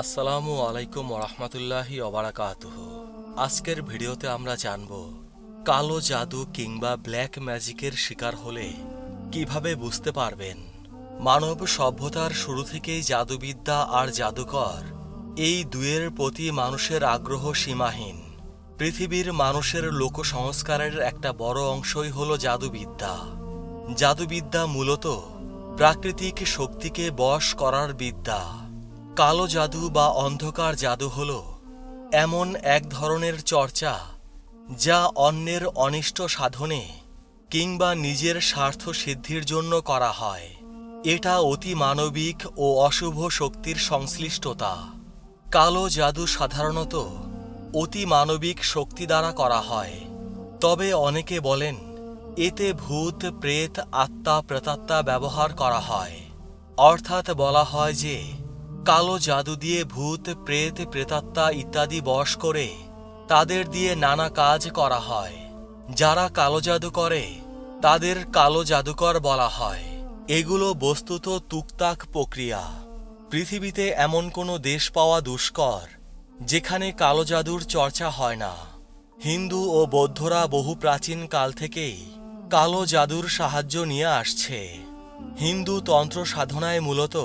আসসালামু আলাইকুম রহমতুল্লাহি অবরাকাতুহ আজকের ভিডিওতে আমরা জানব, কালো জাদু কিংবা ব্ল্যাক ম্যাজিকের শিকার হলে কীভাবে বুঝতে পারবেন? মানব সভ্যতার শুরু থেকেই জাদুবিদ্যা আর জাদুকর এই দুয়ের প্রতি মানুষের আগ্রহ সীমাহীন। পৃথিবীর মানুষের লোক সংস্কারের একটা বড় অংশই হল জাদুবিদ্যা। জাদুবিদ্যা মূলত প্রাকৃতিক শক্তিকে বশ করার বিদ্যা। কালো জাদু বা অন্ধকার জাদু হল এমন এক ধরনের চর্চা যা অন্যের অনিষ্ট সাধনে কিংবা নিজের স্বার্থ সিদ্ধির জন্য করা হয়। এটা অতি মানবিক ও অশুভ শক্তির সংশ্লিষ্টতা। কালো জাদু সাধারণত অতি মানবিক শক্তি দ্বারা করা হয়। তবে অনেকে বলেন, এতে ভূত, প্রেত, আত্মা, প্রেতাত্মা ব্যবহার করা হয়। অর্থাৎ বলা হয় যে কালো জাদু দিয়ে ভূত, প্রেত, প্রেতাত্মা ইত্যাদি বশ করে তাদের দিয়ে নানা কাজ করা হয়। যারা কালো জাদু করে, তাদের কালো জাদুকর বলা হয়। এগুলো বস্তুত তুকতাক প্রক্রিয়া। পৃথিবীতে এমন কোনো দেশ পাওয়া দুষ্কর, যেখানে কালো জাদুর চর্চা হয় না। হিন্দু ও বৌদ্ধরা বহু প্রাচীন কাল থেকেই কালো জাদুর সাহায্য নিয়ে আসছে। হিন্দু তন্ত্র সাধনায় মূলত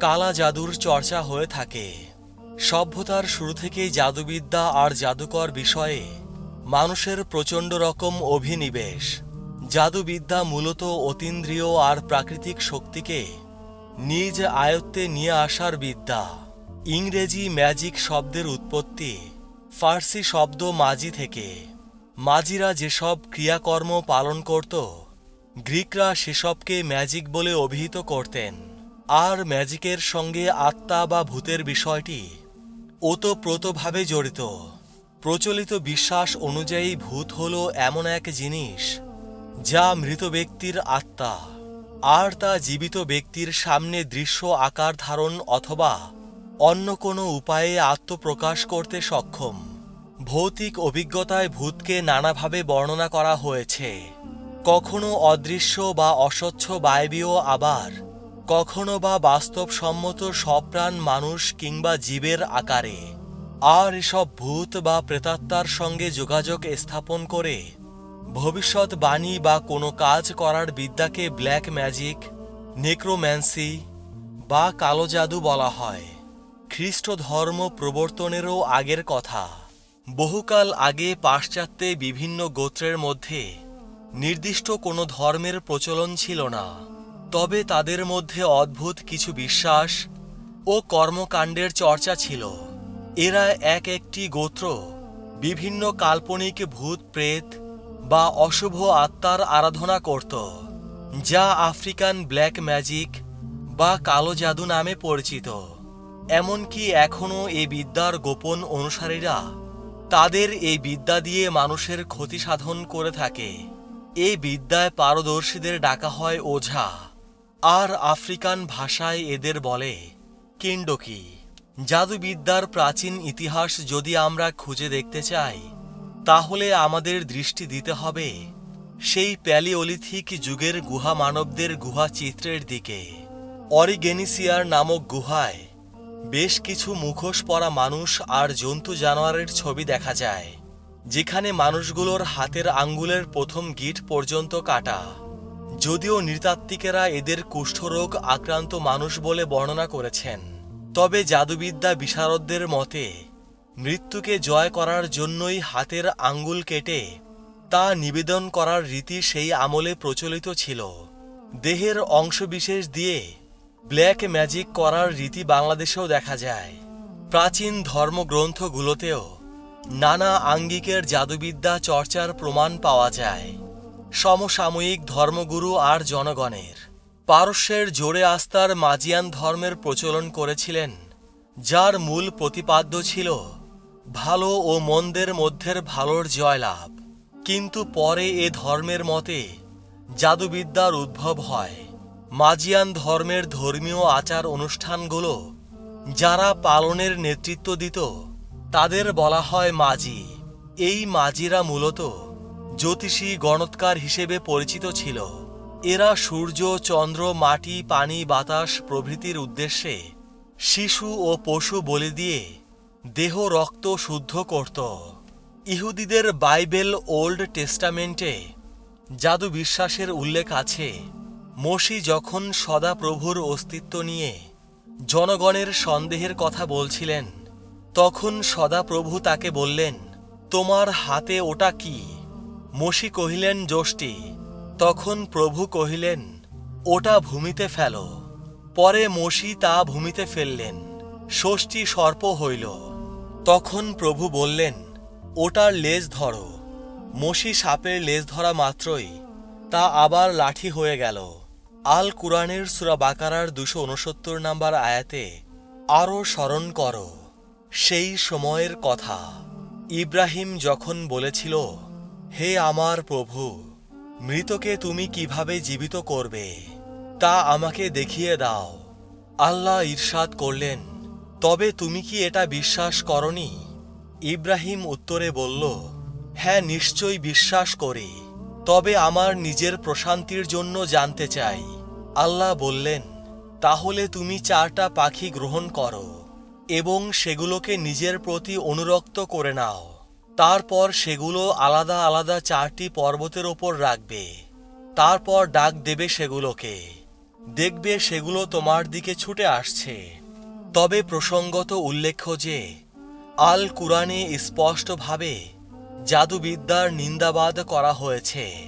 কালা জাদুর চর্চা হয়ে থাকে। সভ্যতার শুরু থেকেই জাদুবিদ্যা আর জাদুকর বিষয়ে মানুষের প্রচণ্ড রকম অভিনিবেশ। জাদুবিদ্যা মূলত অতীন্দ্রিয় আর প্রাকৃতিক শক্তিকে নিজ আয়ত্তে নিয়ে আসার বিদ্যা। ইংরেজি ম্যাজিক শব্দের উৎপত্তি, ফার্সি শব্দ মাজি থেকে। মাজিরা যেসব ক্রিয়াকর্ম পালন করত, গ্রিকরা সেসবকে ম্যাজিক বলে অভিহিত করতেন। আর ম্যাজিকের সঙ্গে আত্মা বা ভূতের বিষয়টি ওতপ্রোতভাবে জড়িত। প্রচলিত বিশ্বাস অনুযায়ী ভূত হল এমন এক জিনিস যা মৃত ব্যক্তির আত্মা আর তা জীবিত ব্যক্তির সামনে দৃশ্য আকার ধারণ অথবা অন্য কোনো উপায়ে আত্মপ্রকাশ করতে সক্ষম। ভৌতিক অভিজ্ঞতায় ভূতকে নানাভাবে বর্ণনা করা হয়েছে। কখনো অদৃশ্য বা অস্বচ্ছ বায়বীয় আবার কখনো বা বাস্তবসম্মত সপ্রাণ মানুষ কিংবা জীবের আকারে। আর এসব ভূত বা প্রেতাত্মার সঙ্গে যোগাযোগ স্থাপন করে। ভবিষ্যৎ বাণী বা কোনো কাজ করার বিদ্যাকে ব্ল্যাক ম্যাজিক, নেক্রোম্যান্সি বা কালো জাদু বলা হয়। খ্রিস্ট ধর্ম প্রবর্তনেরও আগের কথা। বহুকাল আগে পাশ্চাত্যে বিভিন্ন গোত্রের মধ্যে নির্দিষ্ট কোনো ধর্মের প্রচলন ছিল না। তবে তাদের মধ্যে অদ্ভুত কিছু বিশ্বাস ও কর্মকাণ্ডের চর্চা ছিল। এরা এক একটি গোত্র, বিভিন্ন কাল্পনিক ভূত প্রেত বা অশুভ আত্মার আরাধনা করত, যা আফ্রিকান ব্ল্যাক ম্যাজিক বা কালো জাদু নামে পরিচিত। এমনকি এখনও এই বিদ্যার গোপন অনুসারীরা তাদের এই বিদ্যা দিয়ে মানুষের ক্ষতি সাধন করে থাকে। এই বিদ্যায় পারদর্শীদের ডাকা হয় ওঝা। আর আফ্রিকান ভাষায় এদের বলে কিন্ডকি। জাদুবিদ্যার প্রাচীন ইতিহাস যদি আমরা খুঁজে দেখতে চাই, তাহলে আমাদের দৃষ্টি দিতে হবে সেই প্যালিওলিথিক যুগের গুহা মানবদের গুহা চিত্রের দিকে। অরিগেনিসিয়ার নামক গুহায় বেশ কিছু মুখোশ পরা মানুষ আর জন্তু জানোয়ারের ছবি দেখা যায়, যেখানে মানুষগুলোর হাতের আঙ্গুলের প্রথম গিট পর্যন্ত কাটা। যদিও নৃতাত্ত্বিকেরা এদের কুষ্ঠরোগ আক্রান্ত মানুষ বলে বর্ণনা করেছেন, তবে জাদুবিদ্যা বিশারদদের মতে, মৃত্যুকে জয় করার জন্যই হাতের আঙ্গুল কেটে তা নিবেদন করার রীতি সেই আমলে প্রচলিত ছিল। দেহের অংশবিশেষ দিয়ে ব্ল্যাক ম্যাজিক করার রীতি বাংলাদেশেও দেখা যায়। প্রাচীন ধর্মগ্রন্থগুলোতেও নানা আঙ্গিকের জাদুবিদ্যা চর্চার প্রমাণ পাওয়া যায়। সমসাময়িক ধর্মগুরু আর জনগণের। পারস্যের জোরে আস্তার মাজিয়ান ধর্মের প্রচলন করেছিলেন, যার মূল প্রতিপাদ্য ছিল, ভালো ও মন্দের মধ্যের ভালোর জয়লাভ। কিন্তু পরে এ ধর্মের মতে জাদুবিদ্যার উদ্ভব হয়। মাজিয়ান ধর্মের ধর্মীয় আচার অনুষ্ঠানগুলো যারা পালনের নেতৃত্ব দিত, তাদের বলা হয় মাজি। এই মাজিরা মূলত জ্যোতিষী গণৎকার হিসেবে পরিচিত ছিল। এরা সূর্য, চন্দ্র, মাটি, পানি, বাতাস প্রভৃতির উদ্দেশ্যে শিশু ও পশু বলি দিয়ে দেহ রক্ত শুদ্ধ করত। ইহুদিদের বাইবেল ওল্ড টেস্টামেন্টে জাদু বিশ্বাসের উল্লেখ আছে, মসি যখন সদাপ্রভুর অস্তিত্ব নিয়ে জনগণের সন্দেহের কথা বলছিলেন, তখন সদাপ্রভু তাকে বললেন, তোমার হাতে ওটা কি? মসি কহিলেন যষ্টি তখন প্রভু কহিলেন, ওটা ভূমিতে ফেল। পরে মসি তা ভূমিতে ফেললেন, ষষ্ঠী সর্প হইল। তখন প্রভু বললেন, ওটার লেজ ধরো। মসি সাপের লেজ ধরা মাত্রই তা আবার লাঠি হয়ে গেল। আল কুরআনের সুরা বাকারার দুশো উনসত্তর নাম্বার আয়াতে আরও স্মরণ করো। সেই সময়ের কথা। ইব্রাহিম যখন বলেছিল হে আমার প্রভু, মৃতকে তুমি কীভাবে জীবিত করবে, তা আমাকে দেখিয়ে দাও। আল্লাহ ঈর্ষাদ করলেন, তবে তুমি কি এটা বিশ্বাস করনি? ইব্রাহিম উত্তরে বলল হ্যাঁ নিশ্চয়ই বিশ্বাস করি, তবে আমার নিজের প্রশান্তির জন্য জানতে চাই। আল্লাহ বললেন, তাহলে তুমি চারটা পাখি গ্রহণ করো এবং সেগুলোকে নিজের প্রতি অনুরক্ত করে নাও। তারপর সেগুলো আলাদা আলাদা চারটি পর্বতের ওপর রাখবে। তারপর ডাক দেবে সেগুলোকে। দেখবে সেগুলো তোমার দিকে ছুটে আসছে। তবে প্রসঙ্গত উল্লেখ্য যে আল কুরআনে স্পষ্টভাবে জাদুবিদ্যার নিন্দাবাদ করা হয়েছে।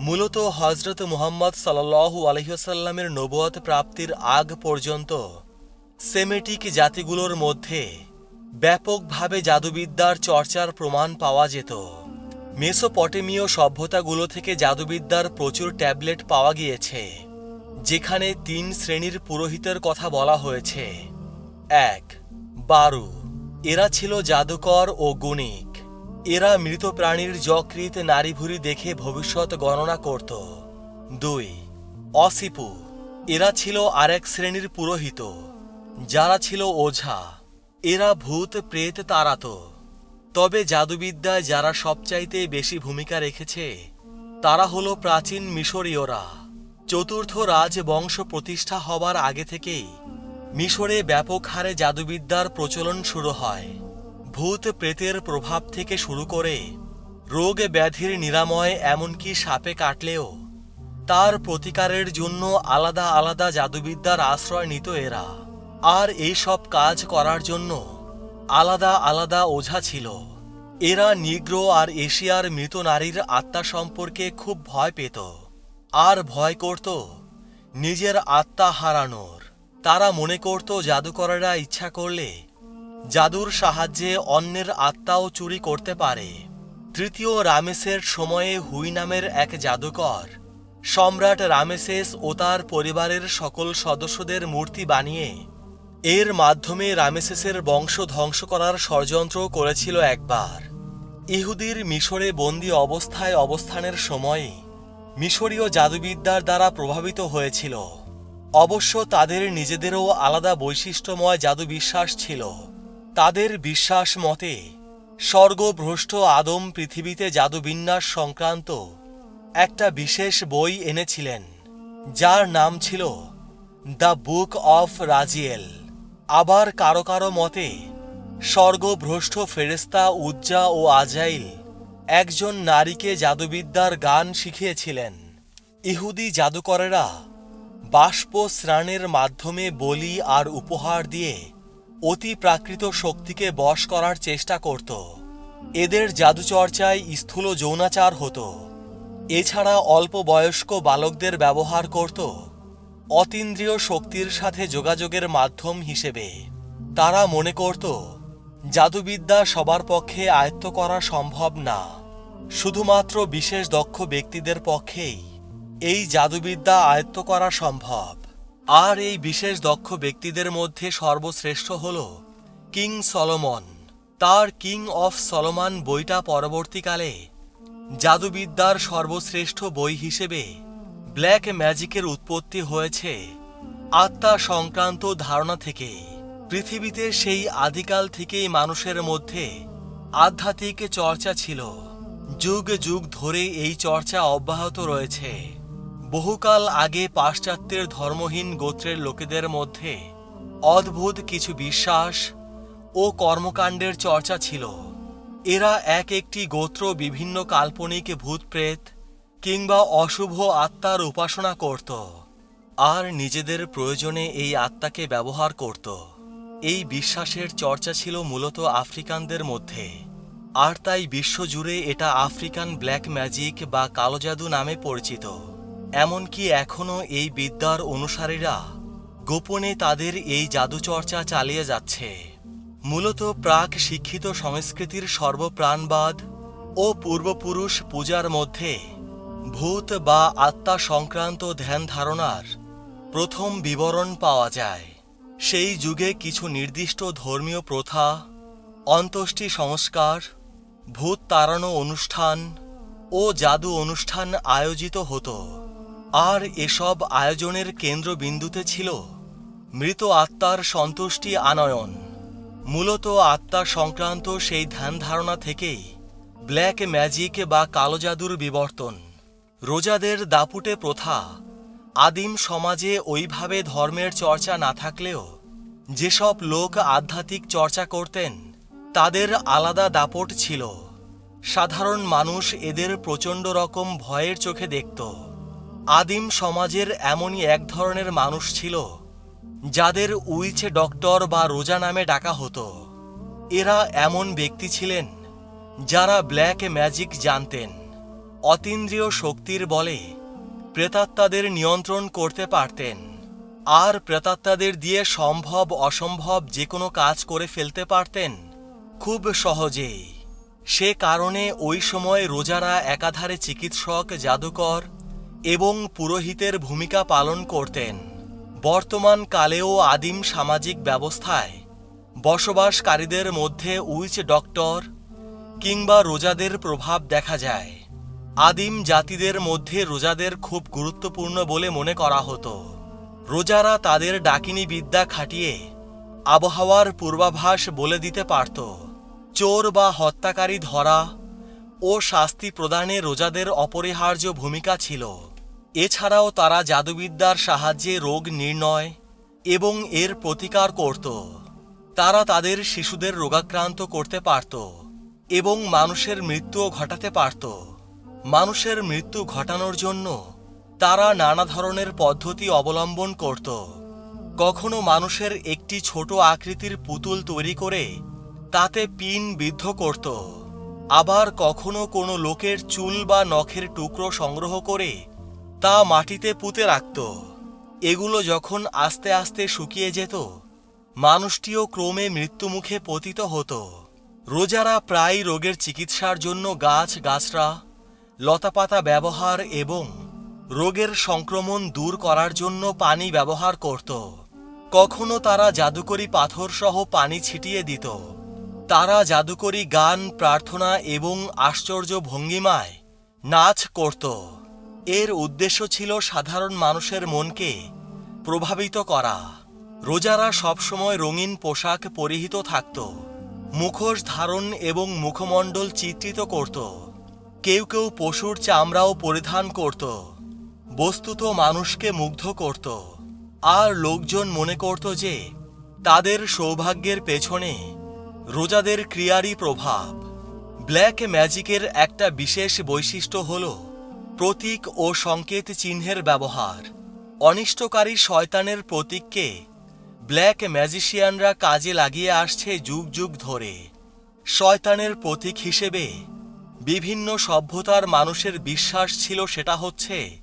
মূলত হজরত মুহাম্মদ সাল্লাল্লাহু আলহিহাসাল্লামের নবুয়ত প্রাপ্তির আগ পর্যন্ত সেমেটিক জাতিগুলোর মধ্যে ব্যাপকভাবে জাদুবিদ্যার চর্চার প্রমাণ পাওয়া যেত। মেসোপটেমীয় সভ্যতাগুলো থেকে জাদুবিদ্যার প্রচুর ট্যাবলেট পাওয়া গিয়েছে, যেখানে তিন শ্রেণির পুরোহিতের কথা বলা হয়েছে। এক, বারু। এরা ছিল জাদুকর ও গুণিক। এরা মৃত প্রাণীর যকৃত নারীভুরি দেখে ভবিষ্যৎ গণনা করত। দুই, অসিপু। এরা ছিল আরেক শ্রেণির পুরোহিত, যারা ছিল ওঝা। এরা ভূত, প্রেত তাড়াত তবে জাদুবিদ্যায় যারা সবচাইতে বেশি ভূমিকা রেখেছে, তারা হলো প্রাচীন মিশরীয়রা। চতুর্থ রাজবংশ প্রতিষ্ঠা হবার আগে থেকেই মিশরে ব্যাপক হারে জাদুবিদ্যার প্রচলন শুরু হয়। ভূত, প্রেতের প্রভাব থেকে শুরু করে রোগ ব্যাধির নিরাময়, এমনকি সাপে কাটলেও তার প্রতিকারের জন্য আলাদা আলাদা জাদুবিদ্যার আশ্রয় নিত এরা। আর এই সব কাজ করার জন্য আলাদা আলাদা ওঝা ছিল। এরা নিগ্র আর এশিয়ার মৃত নারীর আত্মা সম্পর্কে খুব ভয় পেত। আর ভয় করত নিজের আত্মা হারানোর। তারা মনে করত জাদুকরেরা ইচ্ছা করলে জাদুর সাহায্যে অন্যের আত্মাও চুরি করতে পারে। তৃতীয় রামেসের সময়ে হুই নামের এক জাদুকর, সম্রাট রামেসেস ও তার পরিবারের সকল সদস্যদের মূর্তি বানিয়ে এর মাধ্যমে রামেসেসের বংশ ধ্বংস করার ষড়যন্ত্র করেছিল একবার। ইহুদির মিশরে বন্দি অবস্থায় অবস্থানের সময়ে মিশরীয় জাদুবিদ্যার দ্বারা প্রভাবিত হয়েছিল। অবশ্য তাদের নিজেদেরও আলাদা বৈশিষ্ট্যময় জাদু বিশ্বাস ছিল। তাদের বিশ্বাস মতে, স্বর্গভ্রষ্ট আদম পৃথিবীতে জাদুবিন্যাস সংক্রান্ত একটা বিশেষ বই এনেছিলেন, যার নাম ছিল দ্য বুক অফ রাজিয়েল আবার কারও কারও মতে, স্বর্গভ্রষ্ট ফেরেস্তা উজ্জা ও আজাইল একজন নারীকে জাদুবিদ্যার গান শিখিয়েছিলেন। ইহুদি জাদুকরেরা বাষ্প স্নানের মাধ্যমে বলি আর উপহার দিয়ে অতি প্রাকৃত শক্তিকে বশ করার চেষ্টা করত। এদের জাদুচর্চায় স্থূল যৌনাচার হতো। এছাড়া অল্প বয়স্ক বালকদের ব্যবহার করত। অতীন্দ্রিয় শক্তির সাথে যোগাযোগের মাধ্যম হিসেবে। তারা মনে করত, জাদুবিদ্যা সবার পক্ষে আয়ত্ত করা সম্ভব না। শুধুমাত্র বিশেষ দক্ষ ব্যক্তিদের পক্ষেই এই জাদুবিদ্যা আয়ত্ত করা সম্ভব। আর এই বিশেষ দক্ষ ব্যক্তিদের মধ্যে সর্বশ্রেষ্ঠ হল কিং সলোমন। তার কিং অফ সলোমান বইটা পরবর্তীকালে জাদুবিদ্যার সর্বশ্রেষ্ঠ বই হিসেবে ব্ল্যাক ম্যাজিকের উৎপত্তি হয়েছে আত্মা সংক্রান্ত ধারণা থেকে। পৃথিবীতে সেই আদিকাল থেকেই মানুষের মধ্যে আধ্যাত্মিক চর্চা ছিল। যুগ যুগ ধরে এই চর্চা অব্যাহত রয়েছে। বহুকাল আগে পাশ্চাত্যের ধর্মহীন গোত্রের লোকেদের মধ্যে অদ্ভুত কিছু বিশ্বাস ও কর্মকাণ্ডের চর্চা ছিল। এরা এক একটি গোত্র বিভিন্ন কাল্পনিক ভূতপ্রেত কিংবা অশুভ আত্মার উপাসনা করত, আর নিজেদের প্রয়োজনে এই আত্মাকে ব্যবহার করত। এই বিশ্বাসের চর্চা ছিল মূলত আফ্রিকানদের মধ্যে, আর তাই বিশ্বজুড়ে এটা আফ্রিকান ব্ল্যাক ম্যাজিক বা কালো জাদু নামে পরিচিত। এমনকি এখনও এই বিদ্যার অনুসারীরা গোপনে তাদের এই জাদুচর্চা চালিয়ে যাচ্ছে। মূলত প্রাক শিক্ষিত সংস্কৃতির সর্বপ্রাণবাদ ও পূর্বপুরুষ পূজার মধ্যে ভূত বা আত্মা সংক্রান্ত ধ্যান ধারণার প্রথম বিবরণ পাওয়া যায়। সেই যুগে কিছু নির্দিষ্ট ধর্মীয় প্রথা, অন্ত্যেষ্টি সংস্কার, ভূত তাড়ানো অনুষ্ঠান ও জাদু অনুষ্ঠান আয়োজিত হতো। আর এসব আয়োজনের কেন্দ্রবিন্দুতে ছিল মৃত আত্মার সন্তুষ্টি আনয়ন। মূলত আত্মা সংক্রান্ত সেই ধ্যান ধারণা থেকেই ব্ল্যাক ম্যাজিক বা কালো জাদুর বিবর্তন। রোজাদের দাপুটে প্রথা, আদিম সমাজে ওইভাবে ধর্মের চর্চা না থাকলেও যেসব লোক আধ্যাত্মিক চর্চা করতেন, তাদের আলাদা দাপট ছিল। সাধারণ মানুষ এদের প্রচণ্ড রকম ভয়ের চোখে দেখত। আদিম সমাজের এমনই এক ধরনের মানুষ ছিল, যাদের উইচ ডক্টর বা রোজা নামে ডাকা হতো। এরা এমন ব্যক্তি ছিলেন, যারা ব্ল্যাক ম্যাজিক জানতেন। অতীন্দ্রিয় শক্তির বলে প্রেতাত্মাদের নিয়ন্ত্রণ করতে পারতেন। আর প্রেতাত্মাদের দিয়ে সম্ভব, অসম্ভব যে কোনো কাজ করে ফেলতে পারতেন। খুব সহজেই সে কারণে ওই সময় রোজারা একাধারে চিকিৎসক, জাদুকর এবং পুরোহিতের ভূমিকা পালন করতেন। বর্তমান কালেও আদিম সামাজিক ব্যবস্থায় বসবাসকারীদের মধ্যে উইচ ডক্টর কিংবা রোজাদের প্রভাব দেখা যায়। আদিম জাতিদের মধ্যে রোজাদের খুব গুরুত্বপূর্ণ বলে মনে করা হতো। রোজারা তাদের ডাকিনী বিদ্যা খাটিয়ে আবহাওয়ার পূর্বাভাস বলে দিতে পারত। চোর বা হত্যাকারী ধরা ও শাস্তি প্রদানে রোজাদের অপরিহার্য ভূমিকা ছিল। এছাড়াও তারা জাদুবিদ্যার সাহায্যে রোগ নির্ণয় এবং এর প্রতিকার করত। তারা তাদের শিশুদের রোগাক্রান্ত করতে পারত এবং মানুষের মৃত্যুও ঘটাতে পারত। মানুষের মৃত্যু ঘটানোর জন্য তারা নানা ধরনের পদ্ধতি অবলম্বন করত। কখনো মানুষের একটি ছোট আকৃতির পুতুল তৈরি করে তাতে পিন বিদ্ধ করত। আবার কখনো কোনো লোকের চুল বা নখের টুকরো সংগ্রহ করে তা মাটিতে পুঁতে রাখত। এগুলো যখন আস্তে আস্তে শুকিয়ে যেত, মানুষটিও ক্রমে মৃত্যুমুখে পতিত হতো। রোজারা প্রায় রোগের চিকিৎসার জন্য গাছ গাছরা লতাপাতা ব্যবহার এবং রোগের সংক্রমণ দূর করার জন্য পানি ব্যবহার করত। কখনো তারা জাদুকরি পাথর সহ পানি ছিটিয়ে দিত। তারা জাদুকরি গান, প্রার্থনা এবং আশ্চর্য ভঙ্গিমায় নাচ করত। এর উদ্দেশ্য ছিল সাধারণ মানুষের মনকে প্রভাবিত করা। রোজারা সবসময় রঙিন পোশাক পরিহিত থাকত। মুখোশ ধারণ এবং মুখমণ্ডল চিত্রিত করত। কেউ কেউ পশুর চামড়াও পরিধান করত, বস্তুত মানুষকে মুগ্ধ করত। আর লোকজন মনে করত যে, তাদের সৌভাগ্যের পেছনে রোজাদের ক্রিয়ারই প্রভাব। ব্ল্যাক ম্যাজিকের একটা বিশেষ বৈশিষ্ট্য হল প্রতীক ও সংকেত চিহ্নের ব্যবহার। অনিষ্টকারী শয়তানের প্রতীককে ব্ল্যাক ম্যাজিশিয়ানরা কাজে লাগিয়ে আসছে যুগ যুগ ধরে। শয়তানের প্রতীক হিসেবে বিভিন্ন সভ্যতার মানুষের বিশ্বাস ছিল সেটা হচ্ছে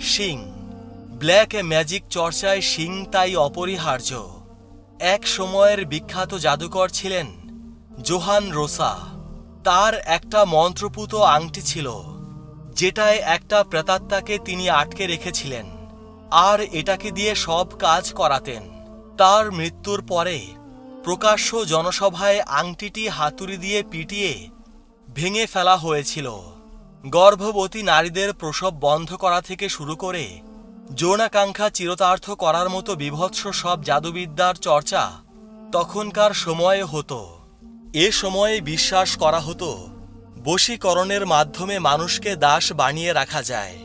শিং। ব্ল্যাক ম্যাজিক চর্চায় শিং তাই অপরিহার্য। এক সময়ের বিখ্যাত জাদুকর ছিলেন জোহান রোসা। তার একটা মন্ত্রপুত আংটি ছিল, যেটায় একটা প্রেতাত্মাকে তিনি আটকে রেখেছিলেন, আর এটাকে দিয়ে সব কাজ করাতেন। তার মৃত্যুর পরে প্রকাশ্য জনসভায় আংটিটি হাতুড়ি দিয়ে পিটিয়ে ভেঙে ফেলা হয়েছিল। গর্ভবতী নারীদের প্রসব বন্ধ করা থেকে শুরু করে যৌনাকাঙ্ক্ষা চিরতার্থ করার মতো বিভৎস সব জাদুবিদ্যার চর্চা তখনকার সময়ে হতো। এ সময়ে বিশ্বাস করা হতো, বশীকরণের মাধ্যমে মানুষকে দাস বানিয়ে রাখা যায়।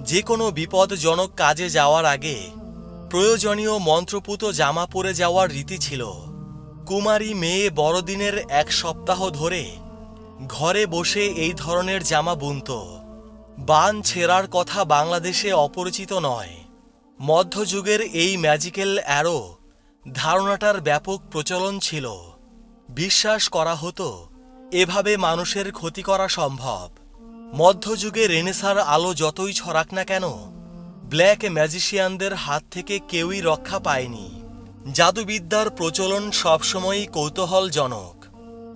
যে কোনো বিপদজনক কাজে যাওয়ার আগে প্রয়োজনীয় মন্ত্রপুত জামা পরে যাওয়ার রীতি ছিল। কুমারী মেয়ে বড়দিনের এক সপ্তাহ ধরে ঘরে বসে এই ধরনের জামা বুনত। বান ছেঁড়ার কথা বাংলাদেশে অপরিচিত নয়। মধ্যযুগের এই ম্যাজিক্যাল অ্যারো ধারণাটার ব্যাপক প্রচলন ছিল। বিশ্বাস করা হতো, এভাবে মানুষের ক্ষতি করা সম্ভব। মধ্যযুগে রেনেসার আলো যতই ছড়াক না কেন, ব্ল্যাক ম্যাজিশিয়ানদের হাত থেকে কেউই রক্ষা পায়নি। জাদুবিদ্যার প্রচলন সবসময়ই কৌতূহলজনক।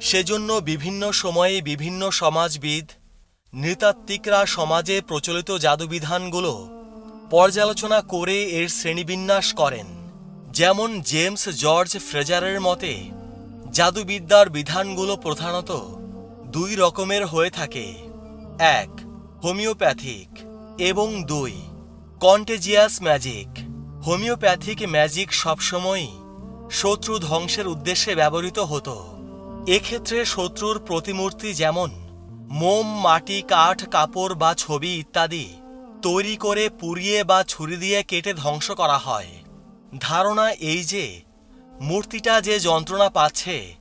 সেজন্য বিভিন্ন সময়ে বিভিন্ন সমাজবিদ, নৃতাত্ত্বিকরা সমাজে প্রচলিত জাদুবিধানগুলো পর্যালোচনা করে এর শ্রেণীবিন্যাস করেন। যেমন জেমস জর্জ ফ্রেজারের মতে, জাদুবিদ্যার বিধানগুলো প্রধানত দুই রকমের হয়ে থাকে। এক, হোমিওপ্যাথিক এবং দুই, কন্টেজিয়াস ম্যাজিক। হোমিওপ্যাথিক ম্যাজিক সবসময়ই শত্রু ধ্বংসের উদ্দেশ্যে ব্যবহৃত হতো। এক্ষেত্রে শত্রুর প্রতিমূর্তি যেমন মোম, মাটি, কাঠ, কাপড় বা ছবি ইত্যাদি তৈরি করে পুড়িয়ে বা ছুরি দিয়ে কেটে ধ্বংস করা হয়। ধারণা এই যে, মূর্তিটা যে যন্ত্রণা পাচ্ছে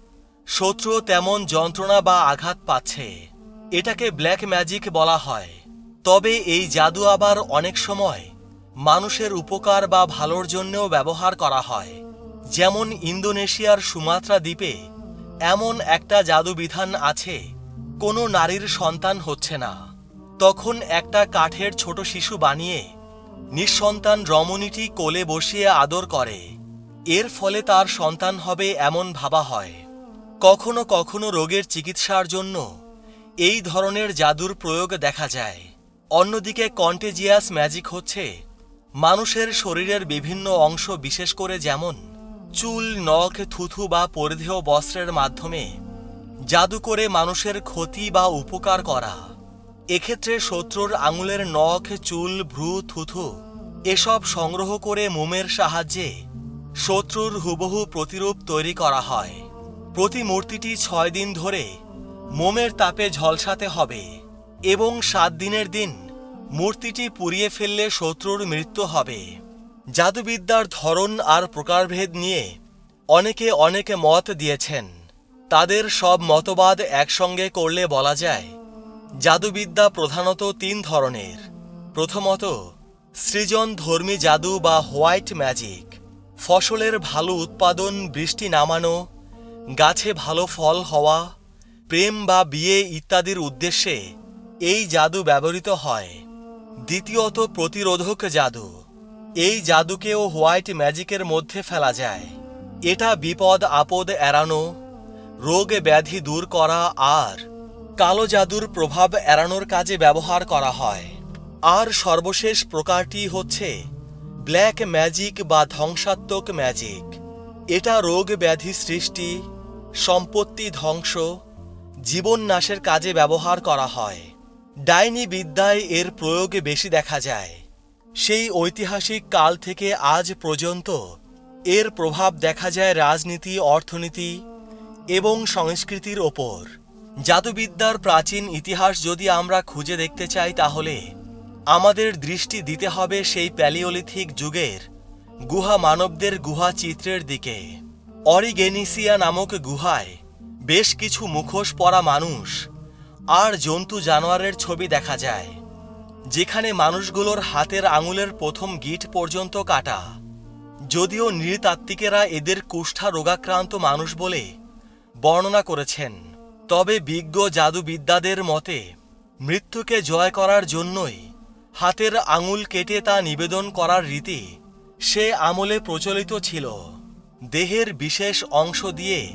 শত্রু তেমন যন্ত্রণা বা আঘাত পাচ্ছে, এটাকে ব্ল্যাক ম্যাজিক বলা হয়। তবে এই জাদু আবার অনেক সময় মানুষের উপকার বা ভালোর জন্যও ব্যবহার করা হয়। যেমন ইন্দোনেশিয়ার সুমাত্রা দ্বীপে এমন একটা জাদুবিধান আছে, কোনো নারীর সন্তান হচ্ছে না। তখন একটা কাঠের ছোট শিশু বানিয়ে নিঃসন্তান রমণীটি কোলে বসিয়ে আদর করে। এর ফলে তার সন্তান হবে এমন ভাবা হয়। কখনো কখনো রোগের চিকিৎসার জন্য এই ধরনের জাদুর প্রয়োগ দেখা যায়। অন্যদিকে কন্টেজিয়াস ম্যাজিক হচ্ছে, মানুষের শরীরের বিভিন্ন অংশ বিশেষ করে যেমন চুল, নখ, থুথু বা পরিধেয় বস্ত্রের মাধ্যমে জাদু করে মানুষের ক্ষতি বা উপকার করা। এক্ষেত্রে শত্রুর আঙুলের নখ, চুল, ভ্রু, থুথু এসব সংগ্রহ করে মোমের সাহায্যে শত্রুর হুবহু প্রতিরূপ তৈরি করা হয়। প্রতিমূর্তিটি ছয় দিন ধরে মোমের তাপে ঝলসাতে হবে এবং সাত দিনের দিন মূর্তিটি পুড়িয়ে ফেললে শত্রুর মৃত্যু হবে। জাদুবিদ্যার ধরন আর প্রকারভেদ নিয়ে অনেকে অনেকে মত দিয়েছেন। তাদের সব মতবাদ একসঙ্গে করলে বলা যায়, জাদুবিদ্যা প্রধানত তিন ধরনের। প্রথমত, সৃজন ধর্মী জাদু বা হোয়াইট ম্যাজিক। ফসলের ভালো উৎপাদন, বৃষ্টি নামানো, গাছে ভালো ফল হওয়া, প্রেম বা বিয়ে ইত্যাদির উদ্দেশ্যে এই জাদু ব্যবহৃত হয়। দ্বিতীয়ত, প্রতিরোধক জাদু। এই জাদুকেও হোয়াইট ম্যাজিকের মধ্যে ফেলা যায়। এটা বিপদ আপদ এড়ানো, রোগ ব্যাধি দূর করা আর কালো জাদুর প্রভাব এড়ানোর কাজে ব্যবহার করা হয়। আর সর্বশেষ প্রকারটি হচ্ছে ব্ল্যাক ম্যাজিক বা ধ্বংসাত্মক ম্যাজিক। এটা রোগ ব্যাধি সৃষ্টি, সম্পত্তি ধ্বংস, জীবন নাশের কাজে ব্যবহার করা হয়। ডাইনি বিদ্যায় এর প্রয়োগ বেশি দেখা যায়। সেই ঐতিহাসিক কাল থেকে আজ পর্যন্ত এর প্রভাব দেখা যায় রাজনীতি, অর্থনীতি এবং সংস্কৃতির ওপর। জাদুবিদ্যার প্রাচীন ইতিহাস যদি আমরা খুঁজে দেখতে চাই তাহলে আমাদের দৃষ্টি দিতে হবে সেই প্যালিওলিথিক যুগের গুহা মানবদের গুহা চিত্রের দিকে। অরিগেনিসিয়া নামক গুহায় বেশ কিছু মুখোশ পরা মানুষ আর জন্তু জানোয়ারের ছবি দেখা যায়। যেখানে মানুষগুলোর হাতের আঙুলের প্রথম গিট পর্যন্ত কাটা। যদিও নৃতাত্ত্বিকেরা এদের কুষ্ঠা রোগাক্রান্ত মানুষ বলে বর্ণনা করেছেন। তবে বিজ্ঞ জাদুবিদ্যাদের মতে, মৃত্যুকে জয় করার জন্যই হাতের আঙুল কেটে তা নিবেদন করার রীতি সে আমলে প্রচলিত ছিল। দেহের বিশেষ অংশ দিয়ে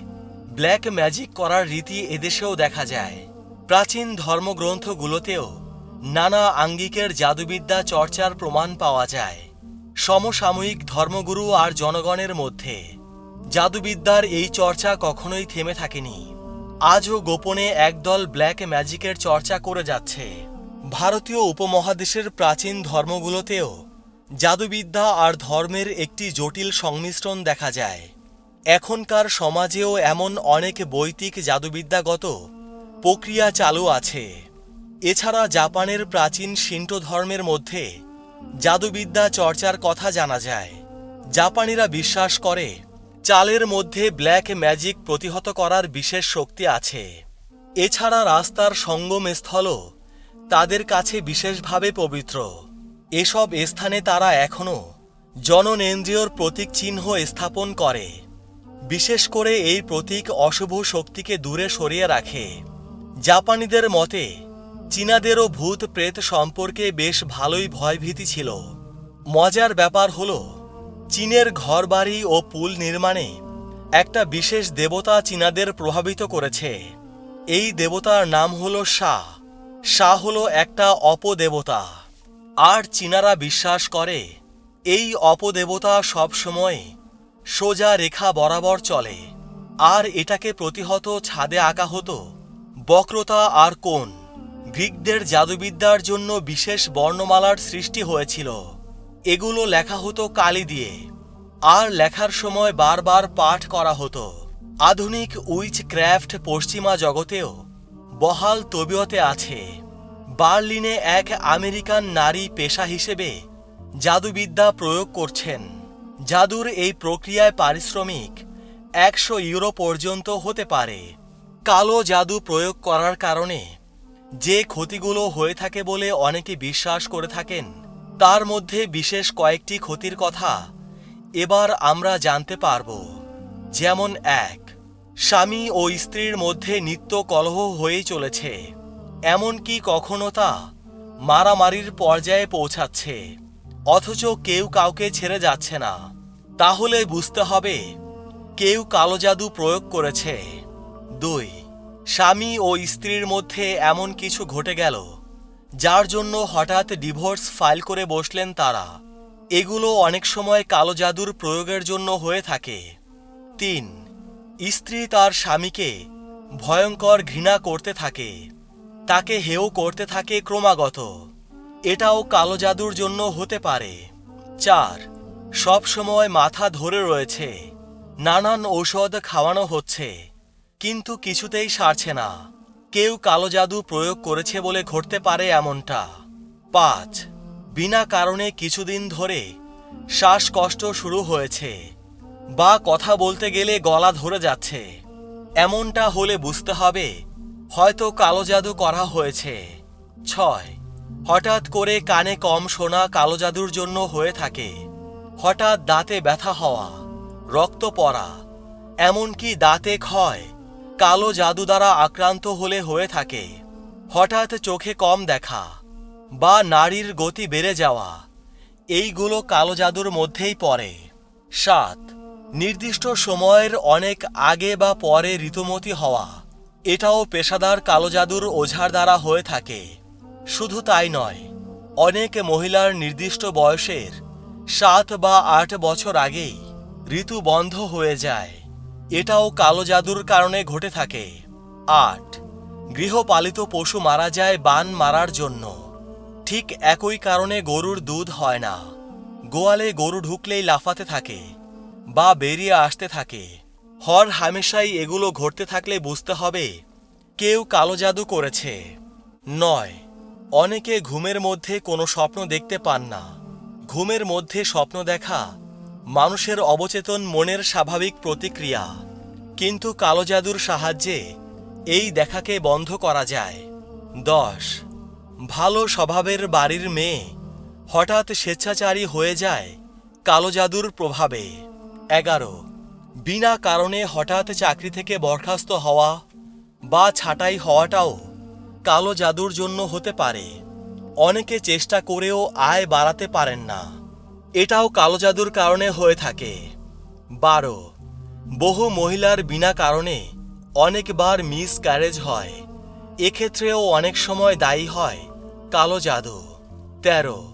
ব্ল্যাক ম্যাজিক করার রীতি এদেশেও দেখা যায়। প্রাচীন ধর্মগ্রন্থগুলোতেও নানা আঙ্গিকের জাদুবিদ্যা চর্চার প্রমাণ পাওয়া যায়। সমসাময়িক ধর্মগুরু আর জনগণের মধ্যে জাদুবিদ্যার এই চর্চা কখনোই থেমে থাকেনি। আজও গোপনে একদল ব্ল্যাক ম্যাজিকের চর্চা করে যাচ্ছে। ভারতীয় উপমহাদেশের প্রাচীন ধর্মগুলোতেও জাদুবিদ্যা আর ধর্মের একটি জটিল সংমিশ্রণ দেখা যায়। এখনকার সমাজেও এমন অনেক বৈদিক জাদুবিদ্যাগত প্রক্রিয়া চালু আছে। এছাড়া জাপানের প্রাচীন শিন্টো ধর্মের মধ্যে জাদুবিদ্যা চর্চার কথা জানা যায়। জাপানিরা বিশ্বাস করে, চালের মধ্যে ব্ল্যাক ম্যাজিক প্রতিহত করার বিশেষ শক্তি আছে। এছাড়া রাস্তার সঙ্গমস্থলও তাদের কাছে বিশেষভাবে পবিত্র। এসব স্থানে তারা এখনও জননেন্দ্রিয়র প্রতীক চিহ্ন স্থাপন করে। বিশেষ করে এই প্রতীক অশুভ শক্তিকে দূরে সরিয়ে রাখে। জাপানিদের মতে চীনাদেরও ভূত প্রেত সম্পর্কে বেশ ভালোই ভয়ভীতি ছিল। মজার ব্যাপার হল, চীনের ঘরবাড়ি ও পুল নির্মাণে একটা বিশেষ দেবতা চীনাদের প্রভাবিত করেছে। এই দেবতার নাম হল শাহ। শাহ হল একটা অপদেবতা। আর চীনারা বিশ্বাস করে, এই অপদেবতা সবসময় সোজা রেখা বরাবর চলে। আর এটাকে প্রতিহত ছাদে আঁকা হতো, বক্রতা আর কোণ। গ্রিকদের জাদুবিদ্যার জন্য বিশেষ বর্ণমালার সৃষ্টি হয়েছিল। এগুলো লেখা হতো কালি দিয়ে। আর লেখার সময় বারবার পাঠ করা হতো। আধুনিক উইচ ক্র্যাফট পশ্চিমা জগতেও বহাল তবিয়তে আছে। বার্লিনে এক আমেরিকান নারী পেশা হিসেবে জাদুবিদ্যা প্রয়োগ করছেন। জাদুর এই প্রক্রিয়ায় পারিশ্রমিক একশো ইউরো পর্যন্ত হতে পারে। কালো জাদু প্রয়োগ করার কারণে যে ক্ষতিগুলো হয়ে থাকে বলে অনেকে বিশ্বাস করে থাকেন, তার মধ্যে বিশেষ কয়েকটি ক্ষতির কথা এবার আমরা জানতে পারব। যেমন এক, স্বামী ও স্ত্রীর মধ্যে নিত্য কলহ হয়েই চলেছে, এমনকি কখনো তা মারামারির পর্যায়ে পৌঁছাচ্ছে, অথচ কেউ কাউকে ছেড়ে যাচ্ছে না। তাহলে বুঝতে হবে, কেউ কালো জাদু প্রয়োগ করেছে। দুই স্বামী ও স্ত্রীর মধ্যে এমন কিছু ঘটে গেল, যার জন্য হঠাৎ ডিভোর্স ফাইল করে বসলেন তারা। এগুলো অনেক সময় কালো জাদুর প্রয়োগের জন্য হয়ে থাকে। তিন, স্ত্রী তার স্বামীকে ভয়ঙ্কর ঘৃণা করতে থাকে। তাকে হেও করতে থাকে ক্রমাগত। এটাও কালো জাদুর জন্য হতে পারে। চার সব সময় মাথা ধরে রয়েছে। নানান ঔষধ খাওয়ানো হচ্ছে। কিন্তু কিছুতেই সারছে না। কেউ কালো জাদু প্রয়োগ করেছে বলে ঘটতে পারে এমনটা। পাঁচ, বিনা কারণে কিছুদিন ধরে শ্বাসকষ্ট শুরু হয়েছে বা কথা বলতে গেলে গলা ধরে যাচ্ছে। এমনটা হলে বুঝতে হবে, হয়তো কালো জাদু করা হয়েছে। ছয়, হঠাৎ করে কানে কম শোনা কালো জাদুর জন্য হয়ে থাকে। হঠাৎ দাঁতে ব্যথা হওয়া, রক্ত পড়া, এমনকি দাঁতে ক্ষয় কালো জাদু দ্বারা আক্রান্ত হলে হয়ে থাকে। হঠাৎ চোখে কম দেখা বা নারীর গতি বেড়ে যাওয়া। এইগুলো কালো জাদুর মধ্যেই পড়ে। সাত, নির্দিষ্ট সময়ের অনেক আগে বা পরে ঋতুমতি হওয়া। এটাও পেশাদার কালো জাদুর ওঝার দ্বারা হয়ে থাকে। শুধু তাই নয়, অনেক মহিলার নির্দিষ্ট বয়সের সাত বা আট বছর আগেই ঋতু বন্ধ হয়ে যায়। এটাও কালো জাদুর কারণে ঘটে থাকে। আট। গৃহপালিত পশু মারা যায় বান মারার জন্য। ঠিক একই কারণে গরুর দুধ হয় না। গোয়ালে গরু ঢুকলেই লাফাতে থাকে বা বেরিয়ে আসতে থাকে। হর হামেশাই এগুলো ঘটতে থাকলে বুঝতে হবে, কেউ কালো জাদু করেছে। নয়। অনেকে ঘুমের মধ্যে কোনো স্বপ্ন দেখতে পান না। ঘুমের মধ্যে স্বপ্ন দেখা মানুষের অবচেতন মনের স্বাভাবিক প্রতিক্রিয়া। কিন্তু কালো জাদুর সাহায্যে এই দেখাকে বন্ধ করা যায়। দশ। ভালো স্বভাবের বাড়ির মেয়ে হঠাৎ স্বেচ্ছাচারী হয়ে যায় কালো জাদুর প্রভাবে। এগারো। বিনা কারণে হঠাৎ চাকরি থেকে বরখাস্ত হওয়া বা ছাঁটাই হওয়াটাও কালো জাদুর জন্য হতে পারে। অনেকে চেষ্টা করেও আয় বাড়াতে পারেন না। এটাও কালো জাদুর কারণে হয়ে থাকে। বারো, বহু মহিলার বিনা কারণে অনেকবার মিস ক্যারেজ হয়। এক্ষেত্রেও অনেক সময় দায়ী হয় কালো জাদু। তেরো,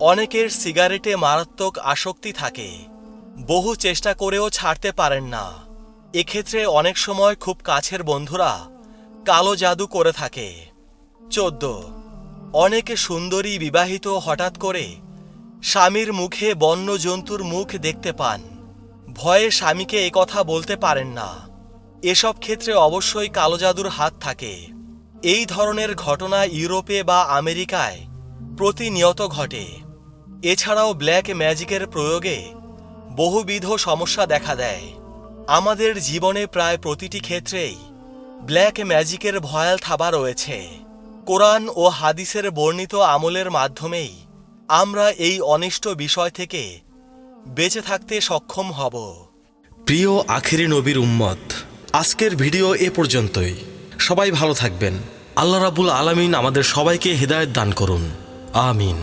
অনেকের সিগারেটে মারাত্মক আসক্তি থাকে। বহু চেষ্টা করেও ছাড়তে পারেন না। এক্ষেত্রে অনেক সময় খুব কাছের বন্ধুরা কালো জাদু করে থাকে। চোদ্দ, অনেকে সুন্দরী বিবাহিত হঠাৎ করে স্বামীর মুখে বন্য জন্তুর মুখ দেখতে পান। ভয়ে স্বামীকে কথা বলতে পারেন না। এসব ক্ষেত্রে অবশ্যই কালো জাদুর হাত থাকে। এই ধরনের ঘটনা ইউরোপে বা আমেরিকায় প্রতিনিয়ত ঘটে। এছাড়াও ব্ল্যাক ম্যাজিকের প্রয়োগে বহুবিধ সমস্যা দেখা দেয়। আমাদের জীবনে প্রায় প্রতিটি ক্ষেত্রেই ব্ল্যাক ম্যাজিকের ভয়াল থাবা রয়েছে। কোরআন ও হাদিসের বর্ণিত আমলের মাধ্যমেই আমরা এই অনিষ্ট বিষয় থেকে বেঁচে থাকতে সক্ষম হব। প্রিয় আখেরি নবীর উম্মত, আজকের ভিডিও এ পর্যন্তই। সবাই ভালো থাকবেন। আল্লাহ রাবুল আলামিন আমাদের সবাইকে হৃদায়ত দান করুন। আমিন।